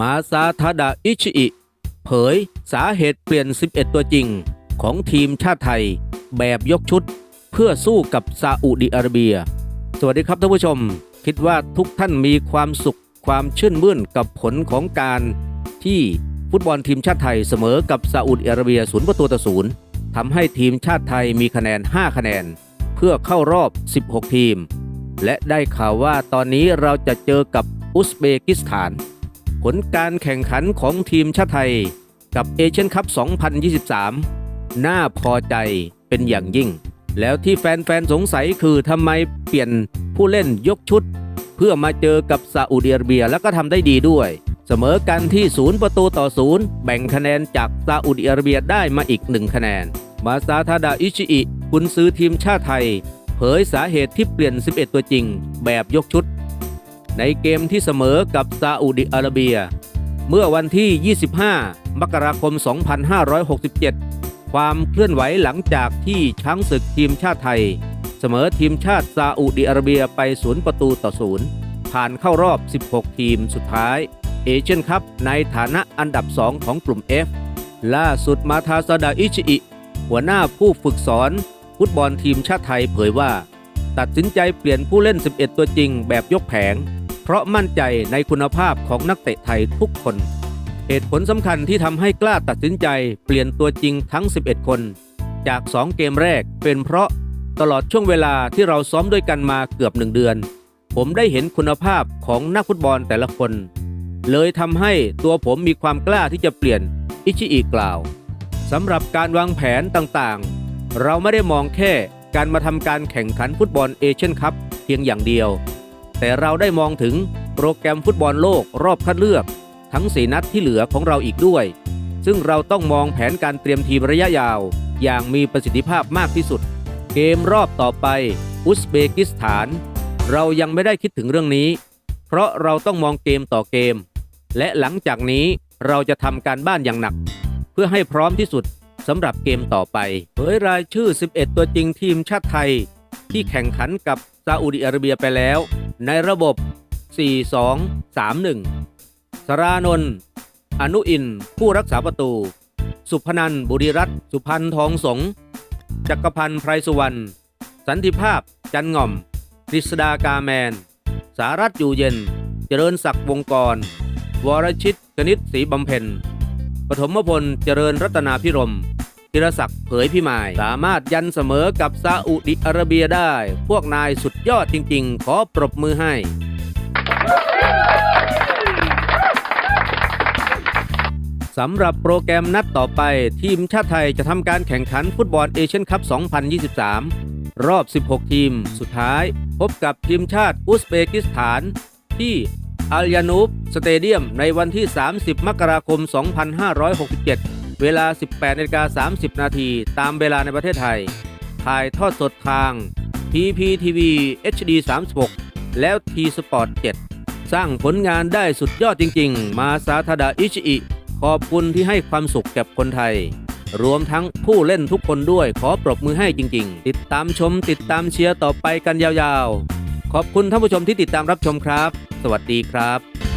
มาซาทาดะอิชิอิ เผยสาเหตุเปลี่ยน 11 ตัวจริง ของทีมชาติไทย แบบยกชุด เพื่อสู้กับซาอุดิอาระเบีย สวัสดีครับท่านผู้ชม คิดว่าทุกท่านมีความสุขความชื่นมื่นกับผลของการที่ฟุตบอลทีมชาติไทยเสมอกับซาอุดิอาระเบียศูนย์ประตูต่อศูนย์ทำให้ทีมชาติไทยมีคะแนน 5 คะแนน เพื่อเข้ารอบ 16 ทีม และได้ข่าวว่าตอนนี้เราจะเจอกับอุซเบกิสถาน ผลการแข่งขันของทีมชาติไทย กับเอเชียนคัพ 2023 น่าพอใจเป็นอย่างยิ่ง แล้วที่แฟนๆ สงสัยคือทำไมเปลี่ยนผู้เล่นยกชุด เพื่อมาเจอกับซาอุดิอาระเบียแล้วก็ทำได้ดีด้วย เสมอกันที่ศูนย์ประตูต่อศูนย์แบ่งคะแนนจากซาอุดิอาระเบียได้มาอีกหนึ่งคะแนน มาซาทาดาอิชิอิกุนซือทีมชาติไทย เผยสาเหตุที่เปลี่ยน 11 ตัวจริง แบบยกชุด ในเกมที่เสมอกับซาอุดิอาระเบีย เมื่อวันที่ 25 มกราคม 2567 ความเคลื่อนไหวหลังจากที่ช้างศึกทีมชาติไทย เสมอทีมชาติซาอุดิอาระเบียไปศูนย์ประตูต่อศูนย์ผ่านเข้ารอบ 16 ทีมสุดท้าย เอเชียนคัพในฐานะอันดับ 2 ของกลุ่ม F ล่าสุดมาทาซาดาอิชิอิ หัวหน้าผู้ฝึกสอน ฟุตบอลทีมชาติไทยเผยว่า ตัดสินใจเปลี่ยนผู้เล่น 11 ตัวจริงแบบยกแผง ราะมั่นใจในคุณภาพของนักเตะไทยทุกคน เหตุผลสำคัญที่ทำให้กล้าตัดสินใจเปลี่ยนตัวจริงทั้ง 11 คน จาก 2 เกมแรกเป็นเพราะตลอดช่วงเวลาที่เราซ้อมด้วยกันมาเกือบหนึ่งเดือน ผมได้เห็นคุณภาพของนักฟุตบอลแต่ละคน เลยทำให้ตัวผมมีความกล้าที่จะเปลี่ยนอิชิอิกล่าวสำหรับการวางแผนต่างๆ เราไม่ได้มองแค่การมาทำการแข่งขันฟุตบอลเอเชียนคัพเพียงอย่างเดียว แต่เราได้มองถึงโปรแกรมฟุตบอลโลกรอบคัดเลือก ทั้งสีนัดที่เหลือของเราอีกด้วย ซึ่งเราต้องมองแผนการเตรียมทีมระยะยาว อย่างมีประสิทธิภาพมากที่สุด เกมรอบต่อไป อุซเบกิสถาน เรายังไม่ได้คิดถึงเรื่องนี้ เพราะเราต้องมองเกมต่อเกม และหลังจากนี้เราจะทำการบ้านอย่างหนัก เพื่อให้พร้อมที่สุดสำหรับเกมต่อไปเผยรายชื่อ 11 ตัวจริงทีมชาติไทย ที่แข่งขันกับซาอุดิอาระเบียไปแล้ว ในระบบ 4-2-3-1 สรานนท์อนุอิน ผู้รักษาประตู สุพนันบุรีรัตนสุพันธ์ทองสง จักรพันธ์ไพรสุวรรณ สันติภาพ จันง่อมกฤษดากาแมน สารัตน์อยู่เย็น เจริญศักดิ์วงกร วรชิตกนิษฐ์ศรีบำเพ็ญ ปฐมพล เจริญรัตนาพิรม ธีรศักดิ์เผยพิมาย สามารถยันเสมอกับซาอุดิอาระเบียได้ พวกนายสุดยอดจริง ๆ ขอปรบมือให้ สำหรับโปรแกรมนัดต่อไป ทีมชาติไทยจะทำการแข่งขันฟุตบอลเอเชียนคัพ 2023 รอบ 16 ทีม สุดท้าย พบกับทีมชาติอุซเบกิสถาน ที่อัลยานูบสเตเดียมในวันที่ 30 มกราคม 2567 เวลา 18นาฬิกา30 นาทีตามเวลาในประเทศไทย ถ่ายทอดสดทาง PPTV HD 36 แล้ว T Sport 7 สร้างผลงานได้สุดยอดจริง ๆ มาซาทาดาอิชิอิ ขอบคุณที่ให้ความสุขแก่คนไทย รวมทั้งผู้เล่นทุกคนด้วยขอปรบมือให้จริง ๆ ติดตามชมติดตามเชียร์ต่อไปกันยาวๆ ขอบคุณท่านผู้ชมที่ติดตามรับชมครับ สวัสดีครับ